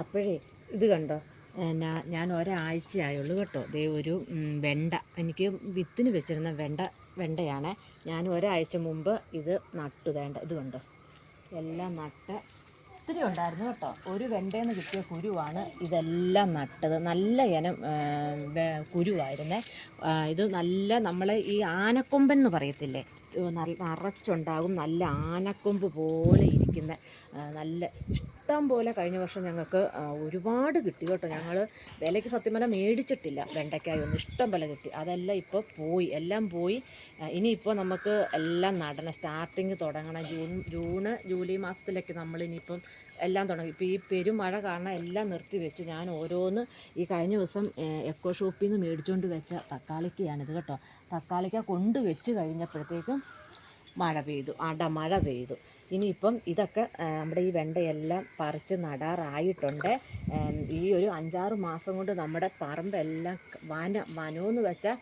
അപ്പോഴേ ഇത് കണ്ടോ? എന്നാ ഞാൻ ഒരാഴ്ചയായുള്ളൂ കേട്ടോ. ദേ ഒരു വെണ്ട. എനിക്ക് വിത്തിന് വെച്ചിരുന്ന വെണ്ട വെണ്ടയാണ്. ഞാൻ ഒരാഴ്ച മുമ്പ് ഇത് നട്ടു. വേണ്ട ഇത് കണ്ടോ? എല്ലാം നട്ട്. ഒത്തിരി ഉണ്ടായിരുന്നു കേട്ടോ. ഒരു വെണ്ടയെന്ന് കിട്ടിയ കുരുവാണ് ഇതെല്ലാം നട്ടത്. നല്ല ഇനം കുരുവായിരുന്നേ. ഇത് നല്ല നമ്മൾ ഈ ആനക്കൊമ്പൻ എന്ന് പറയത്തില്ലേ? നറച്ചുണ്ടാകും. നല്ല ആനക്കൊമ്പ് പോലെ ഇരിക്കുന്ന. നല്ല ഇഷ്ടം പോലെ കഴിഞ്ഞ വർഷം ഞങ്ങൾക്ക് ഒരുപാട് കിട്ടി കേട്ടോ. ഞങ്ങൾ വിലയ്ക്ക് സത്യം പറഞ്ഞാൽ മേടിച്ചിട്ടില്ല വെണ്ടയ്ക്കായൊന്നും. ഇഷ്ടം പോലെ കിട്ടി. അതെല്ലാം ഇപ്പോൾ പോയി. എല്ലാം പോയി. ഇനിയിപ്പോൾ നമുക്ക് എല്ലാം നടണം. സ്റ്റാർട്ടിങ് തുടങ്ങണം. ജൂൺ ജൂണ് ജൂലൈ മാസത്തിലൊക്കെ നമ്മൾ ഇനിയിപ്പം എല്ലാം തുടങ്ങി. ഇപ്പോൾ ഈ പെരുമഴ കാരണം എല്ലാം നിർത്തി വെച്ചു. ഞാൻ ഓരോന്ന് ഈ കഴിഞ്ഞ ദിവസം എക്കോ ഷോപ്പിൽ നിന്ന് മേടിച്ചുകൊണ്ട് വെച്ച തക്കാളിക്കയാണിത് കേട്ടോ. തക്കാളിക്ക കൊണ്ട് വെച്ച് കഴിഞ്ഞപ്പോഴത്തേക്കും മഴ പെയ്തു. അടമഴ പെയ്തു. ഇനിയിപ്പം ഇതൊക്കെ നമ്മുടെ ഈ വെണ്ടയെല്ലാം പറിച്ച് നടാറായിട്ടുണ്ട്. ഈ ഒരു അഞ്ചാറ് മാസം കൊണ്ട് നമ്മുടെ പറമ്പെല്ലാം വന വനമെന്ന് വെച്ചാൽ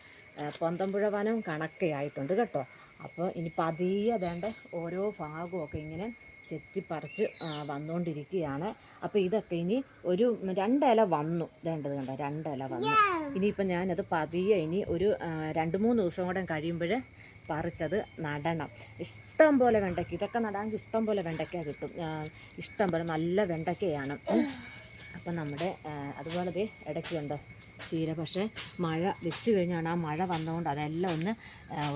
പൊന്തമ്പുഴ വനം കണക്കെയായിട്ടുണ്ട് കേട്ടോ. അപ്പോൾ ഇനി പതിയെ വേണ്ട ഓരോ ഭാഗമൊക്കെ ഇങ്ങനെ ചെത്തിപ്പറിച്ച് വന്നുകൊണ്ടിരിക്കുകയാണ് അപ്പോൾ ഇതൊക്കെ ഇനി ഒരു രണ്ടില വന്നു. വേണ്ടത് കണ്ടോ? രണ്ടില വന്നു. ഇനിയിപ്പോൾ ഞാനത് പതിയെ ഇനി ഒരു രണ്ട് മൂന്ന് ദിവസം കൂടെ കഴിയുമ്പോൾ പറിച്ചത് നടണം. ഇഷ്ടം പോലെ വെണ്ടയ്ക്ക ഇതൊക്കെ നടാമെങ്കിൽ ഇഷ്ടം പോലെ വെണ്ടയ്ക്ക കിട്ടും. ഇഷ്ടം പോലെ നല്ല വെണ്ടയ്ക്കയാണ്. അപ്പം നമ്മുടെ അതുപോലെ ദേ ഇടയ്ക്കുണ്ടോ ചീര പക്ഷേ മഴ വെച്ച് കഴിഞ്ഞാണ് ആ മഴ വന്നതുകൊണ്ട് അതെല്ലാം ഒന്ന്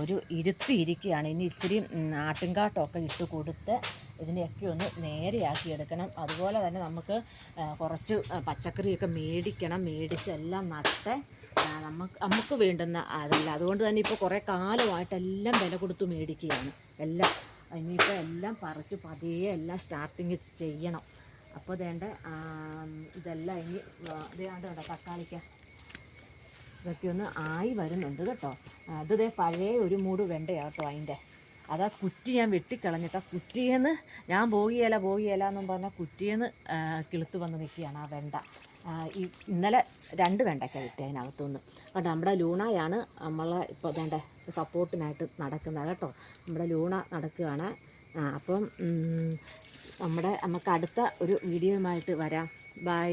ഒരു ഇരുത്തിയിരിക്കുകയാണ്. ഇനി ഇച്ചിരി ആട്ടിൻകാട്ടമൊക്കെ ഇട്ട് കൊടുത്ത് ഇതിനെയൊക്കെ ഒന്ന് നേരെയാക്കി എടുക്കണം. അതുപോലെ തന്നെ നമുക്ക് കുറച്ച് പച്ചക്കറിയൊക്കെ മേടിക്കണം. മേടിച്ചെല്ലാം നട്ട് നമുക്ക് നമുക്ക് വേണ്ടുന്ന അതല്ല. അതുകൊണ്ട് തന്നെ ഇപ്പോൾ കുറേ കാലമായിട്ടെല്ലാം വില കൊടുത്ത് മേടിക്കുകയാണ്. എല്ലാം ഇനിയിപ്പോൾ എല്ലാം പറിച്ച് പതിയെ എല്ലാം സ്റ്റാർട്ടിങ് ചെയ്യണം. അപ്പോൾ വേണ്ട ഇതെല്ലാം ഇനി ഇതാണ്ട് കേട്ടോ തക്കാളിക്ക. ഇതൊക്കെ ഒന്ന് ആയി വരുന്നുണ്ട് കേട്ടോ. ഇത് പഴയ ഒരു മൂട് വെണ്ടയാ കേട്ടോ അതിന്റെ. അതാ കുറ്റി ഞാൻ വെട്ടിക്കളഞ്ഞിട്ട്. കുറ്റിയെന്ന് ഞാൻ പോകിയല പോകിയല എന്നും പറഞ്ഞാൽ കുറ്റിയെന്ന് കിളുത്ത് വന്ന് നിൽക്കുകയാണ് ആ വെണ്ട. ഈ ഇന്നലെ രണ്ട് വെണ്ടയ്ക്ക കിട്ടി അതിനകത്തുനിന്ന്. കേട്ടോ നമ്മുടെ ലൂണയാണ് നമ്മളെ ഇപ്പോൾ വേണ്ട സപ്പോർട്ടിനായിട്ട് നടക്കുന്നത് കേട്ടോ. നമ്മുടെ ലൂണ നടക്കുകയാണ്. അപ്പം നമ്മുടെ നമുക്ക് അടുത്ത ഒരു വീഡിയോയുമായിട്ട് വരാം. ബൈ.